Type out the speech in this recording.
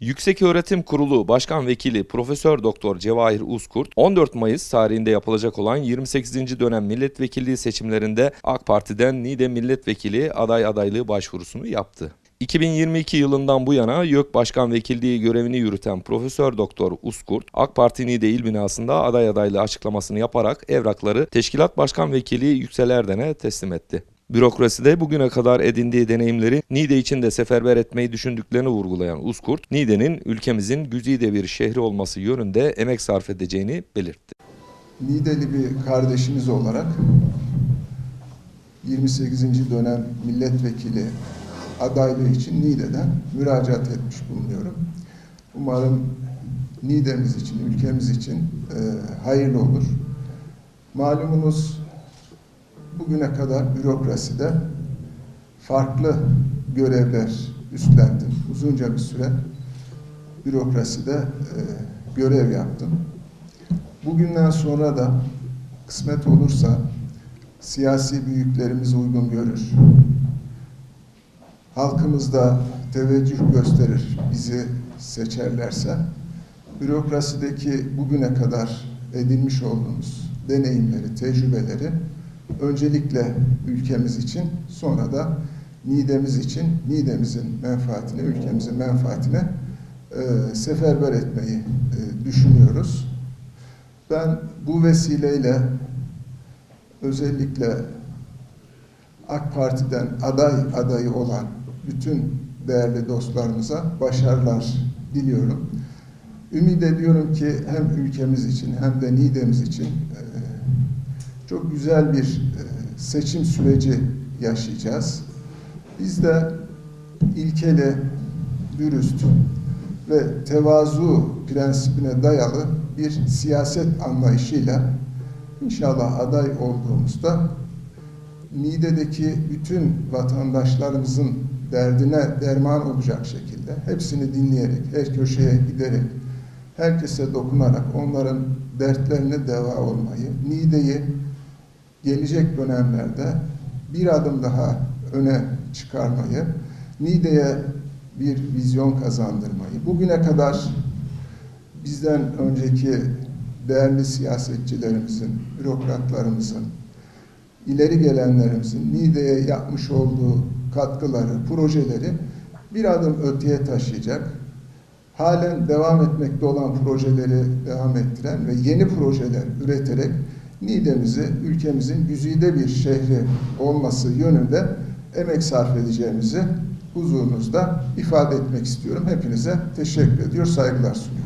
Yükseköğretim Kurulu Başkan Vekili Profesör Doktor Cevahir Uzkurt 14 Mayıs tarihinde yapılacak olan 28. dönem milletvekilliği seçimlerinde AK Parti'den Niğde milletvekili aday adaylığı başvurusunu yaptı. 2022 yılından bu yana YÖK Başkan Vekilliği görevini yürüten Profesör Doktor Uzkurt, AK Parti Niğde İl binasında aday adaylığı açıklamasını yaparak evrakları Teşkilat Başkan Vekili Yüksel Erden'e teslim etti. Bürokraside bugüne kadar edindiği deneyimleri Niğde için de seferber etmeyi düşündüklerini vurgulayan Uzkurt, Niğde'nin ülkemizin güzide bir şehri olması yönünde emek sarf edeceğini belirtti. Niğdeli bir kardeşimiz olarak 28. dönem milletvekili adaylığı için Niğde'den müracaat etmiş bulunuyorum. Umarım Niğde'miz için, ülkemiz için e, hayırlı olur. Malumunuz bugüne kadar bürokraside farklı görevler üstlendim. Uzunca bir süre bürokraside e, görev yaptım. Bugünden sonra da kısmet olursa siyasi büyüklerimiz uygun görür. Halkımız da teveccüh gösterir bizi seçerlerse bürokrasideki bugüne kadar edinmiş olduğumuz deneyimleri, tecrübeleri öncelikle ülkemiz için sonra da Niğde'miz için, Niğde'mizin menfaatine, ülkemizin menfaatine e, seferber etmeyi e, düşünüyoruz. Ben bu vesileyle özellikle AK Parti'den aday adayı olan bütün değerli dostlarımıza başarılar diliyorum. Ümit ediyorum ki hem ülkemiz için hem de Niğde'miz için e, çok güzel bir e, seçim süreci yaşayacağız. Biz de ilkeli, dürüst ve tevazu prensibine dayalı bir siyaset anlayışıyla inşallah aday olduğumuzda Niğde'deki bütün vatandaşlarımızın derdine derman olacak şekilde hepsini dinleyerek, her köşeye giderek, herkese dokunarak onların dertlerine deva olmayı, Niğde'yi gelecek dönemlerde bir adım daha öne çıkarmayı, Niğde'ye bir vizyon kazandırmayı, bugüne kadar bizden önceki değerli siyasetçilerimizin, bürokratlarımızın, ileri gelenlerimizin Niğde'ye yapmış olduğu katkıları, projeleri bir adım öteye taşıyacak, halen devam etmekte olan projeleri devam ettiren ve yeni projeler üreterek Niğde'mizi, ülkemizin güzide bir şehri olması yönünde emek sarf edeceğimizi huzurunuzda ifade etmek istiyorum. Hepinize teşekkür ediyor, saygılar sunuyorum.